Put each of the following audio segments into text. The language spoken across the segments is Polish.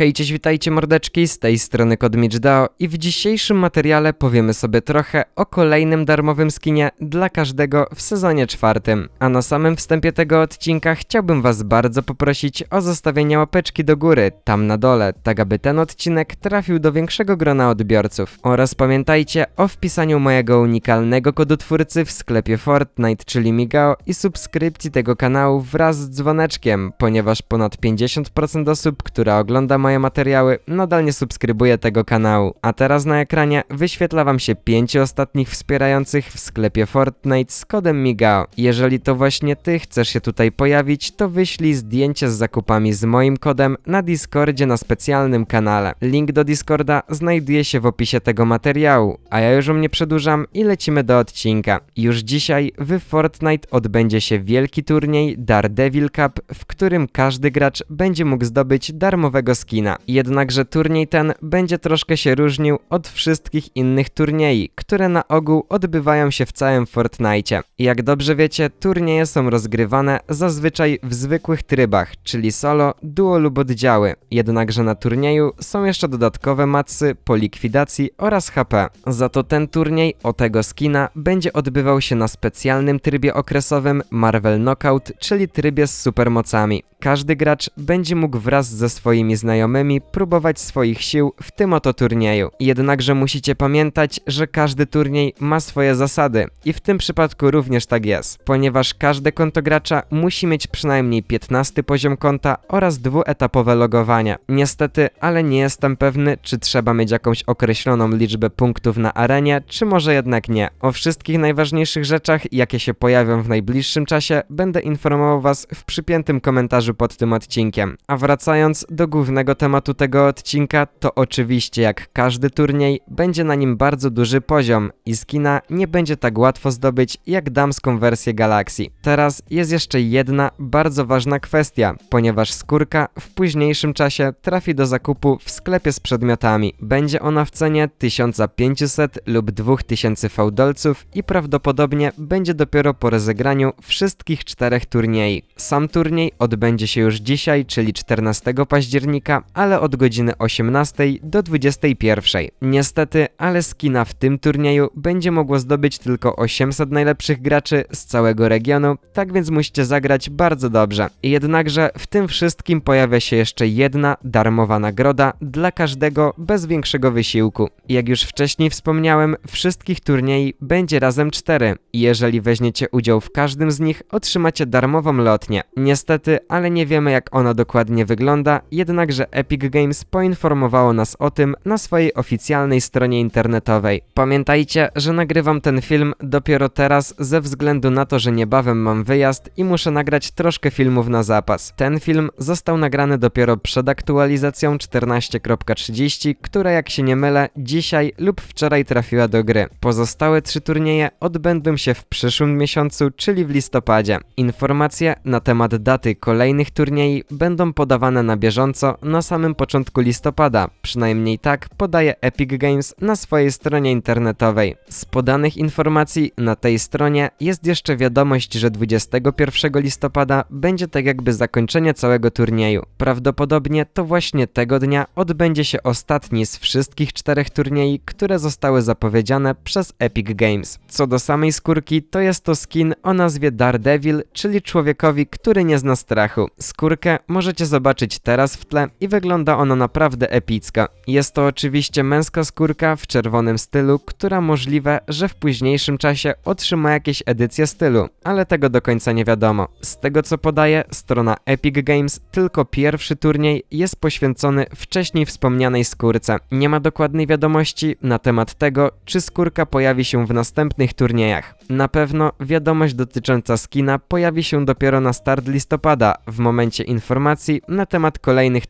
Hej, cześć, witajcie mordeczki, z tej strony KodMitchDao i w dzisiejszym materiale powiemy sobie trochę o kolejnym darmowym skinie dla każdego w sezonie czwartym. A na samym wstępie tego odcinka chciałbym was bardzo poprosić o zostawienie łapeczki do góry, tam na dole, tak aby ten odcinek trafił do większego grona odbiorców. Oraz pamiętajcie o wpisaniu mojego unikalnego kodu twórcy w sklepie Fortnite, czyli Migao i subskrypcji tego kanału wraz z dzwoneczkiem, ponieważ ponad 50% osób, która ogląda moje materiały, nadal nie subskrybuje tego kanału. A teraz na ekranie wyświetla wam się pięciu ostatnich wspierających w sklepie Fortnite z kodem Migao. Jeżeli to właśnie ty chcesz się tutaj pojawić, to wyślij zdjęcie z zakupami z moim kodem na Discordzie na specjalnym kanale. Link do Discorda znajduje się w opisie tego materiału, a ja już o mnie przedłużam i lecimy do odcinka. Już dzisiaj w Fortnite odbędzie się wielki turniej Daredevil Cup, w którym każdy gracz będzie mógł zdobyć darmowego skina. Jednakże turniej ten będzie troszkę się różnił od wszystkich innych turniej, które na ogół odbywają się w całym Fortnite. Jak dobrze wiecie, turnieje są rozgrywane zazwyczaj w zwykłych trybach, czyli solo, duo lub oddziały. Jednakże na turnieju są jeszcze dodatkowe macy po likwidacji oraz HP. Za to ten turniej o tego skina będzie odbywał się na specjalnym trybie okresowym Marvel Knockout, czyli trybie z supermocami. Każdy gracz będzie mógł wraz ze swoimi znajomymi próbować swoich sił w tym oto turnieju. Jednakże musicie pamiętać, że każdy turniej ma swoje zasady i w tym przypadku również tak jest, ponieważ każde konto gracza musi mieć przynajmniej 15 poziom konta oraz dwuetapowe logowanie. Niestety, ale nie jestem pewny, czy trzeba mieć jakąś określoną liczbę punktów na arenie, czy może jednak nie. O wszystkich najważniejszych rzeczach, jakie się pojawią w najbliższym czasie, będę informował Was w przypiętym komentarzu pod tym odcinkiem. A wracając do głównego tematu tego odcinka, to oczywiście jak każdy turniej, będzie na nim bardzo duży poziom i skina nie będzie tak łatwo zdobyć jak damską wersję Galaxy. Teraz jest jeszcze jedna bardzo ważna kwestia, ponieważ skórka w późniejszym czasie trafi do zakupu w sklepie z przedmiotami. Będzie ona w cenie 1500 lub 2000 fałdolców i prawdopodobnie będzie dopiero po rozegraniu wszystkich czterech turniej. Sam turniej odbędzie się już dzisiaj, czyli 14 października, ale od godziny 18 do 21. Niestety, ale skina w tym turnieju będzie mogło zdobyć tylko 800 najlepszych graczy z całego regionu, tak więc musicie zagrać bardzo dobrze. Jednakże w tym wszystkim pojawia się jeszcze jedna darmowa nagroda dla każdego bez większego wysiłku. Jak już wcześniej wspomniałem, wszystkich turniej będzie razem 4 i jeżeli weźmiecie udział w każdym z nich, otrzymacie darmową lotnię. Niestety, ale nie wiemy jak ona dokładnie wygląda, jednakże Epic Games poinformowało nas o tym na swojej oficjalnej stronie internetowej. Pamiętajcie, że nagrywam ten film dopiero teraz ze względu na to, że niebawem mam wyjazd i muszę nagrać troszkę filmów na zapas. Ten film został nagrany dopiero przed aktualizacją 14.30, która jak się nie mylę dzisiaj lub wczoraj trafiła do gry. Pozostałe trzy turnieje odbędą się w przyszłym miesiącu, czyli w listopadzie. Informacje na temat daty kolejnych turniej będą podawane na bieżąco na samym początku listopada, przynajmniej tak podaje Epic Games na swojej stronie internetowej. Z podanych informacji na tej stronie jest jeszcze wiadomość, że 21 listopada będzie tak jakby zakończenie całego turnieju. Prawdopodobnie to właśnie tego dnia odbędzie się ostatni z wszystkich czterech turniej, które zostały zapowiedziane przez Epic Games. Co do samej skórki, to jest to skin o nazwie Daredevil, czyli człowiekowi, który nie zna strachu. Skórkę możecie zobaczyć teraz w tle i wygląda ona naprawdę epicko. Jest to oczywiście męska skórka w czerwonym stylu, która możliwe, że w późniejszym czasie otrzyma jakieś edycje stylu, ale tego do końca nie wiadomo. Z tego co podaje strona Epic Games, tylko pierwszy turniej jest poświęcony wcześniej wspomnianej skórce. Nie ma dokładnej wiadomości na temat tego, czy skórka pojawi się w następnych turniejach. Na pewno wiadomość dotycząca skina pojawi się dopiero na start listopada, w momencie informacji na temat kolejnych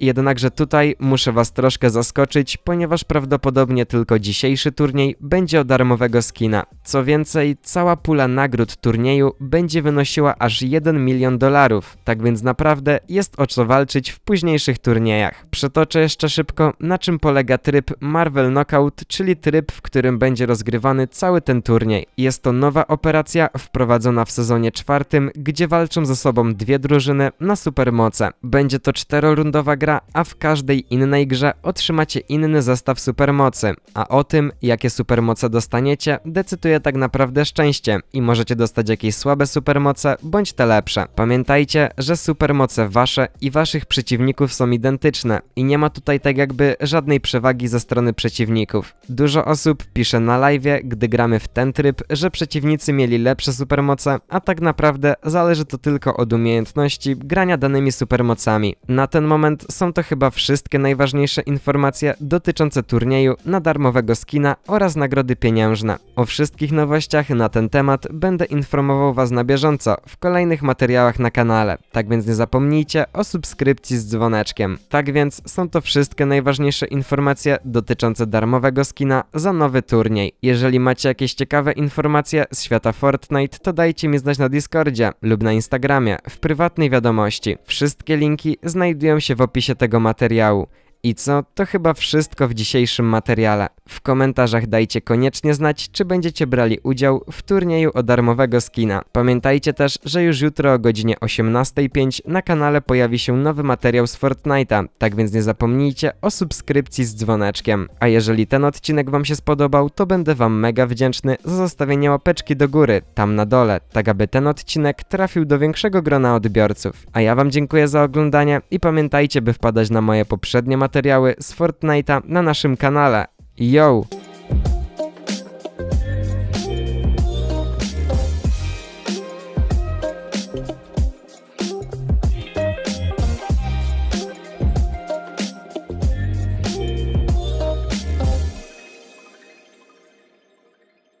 Jednakże tutaj muszę was troszkę zaskoczyć, ponieważ prawdopodobnie tylko dzisiejszy turniej będzie o darmowego skina. Co więcej, cała pula nagród turnieju będzie wynosiła aż 1 milion dolarów, tak więc naprawdę jest o co walczyć w późniejszych turniejach. Przetoczę jeszcze szybko, na czym polega tryb Marvel Knockout, czyli tryb, w którym będzie rozgrywany cały ten turniej. Jest to nowa operacja wprowadzona w sezonie czwartym, gdzie walczą ze sobą dwie drużyny na supermoce. Będzie to czterorundowy standardowa gra, a w każdej innej grze otrzymacie inny zestaw supermocy. A o tym, jakie supermoce dostaniecie, decyduje tak naprawdę szczęście i możecie dostać jakieś słabe supermoce bądź te lepsze. Pamiętajcie, że supermoce wasze i waszych przeciwników są identyczne i nie ma tutaj tak jakby żadnej przewagi ze strony przeciwników. Dużo osób pisze na live, gdy gramy w ten tryb, że przeciwnicy mieli lepsze supermoce, a tak naprawdę zależy to tylko od umiejętności grania danymi supermocami. Na ten moment są to chyba wszystkie najważniejsze informacje dotyczące turnieju na darmowego skina oraz nagrody pieniężne. O wszystkich nowościach na ten temat będę informował Was na bieżąco w kolejnych materiałach na kanale. Tak więc nie zapomnijcie o subskrypcji z dzwoneczkiem. Tak więc są to wszystkie najważniejsze informacje dotyczące darmowego skina za nowy turniej. Jeżeli macie jakieś ciekawe informacje z świata Fortnite, to dajcie mi znać na Discordzie lub na Instagramie w prywatnej wiadomości. Wszystkie linki znajdują się w opisie tego materiału. I co? To chyba wszystko w dzisiejszym materiale. W komentarzach dajcie koniecznie znać, czy będziecie brali udział w turnieju o darmowego skina. Pamiętajcie też, że już jutro o godzinie 18.05 na kanale pojawi się nowy materiał z Fortnite'a, tak więc nie zapomnijcie o subskrypcji z dzwoneczkiem. A jeżeli ten odcinek Wam się spodobał, to będę Wam mega wdzięczny za zostawienie łapeczki do góry, tam na dole, tak aby ten odcinek trafił do większego grona odbiorców. A ja Wam dziękuję za oglądanie i pamiętajcie, by wpadać na moje poprzednie materiały z Fortnite'a na naszym kanale. Йоу!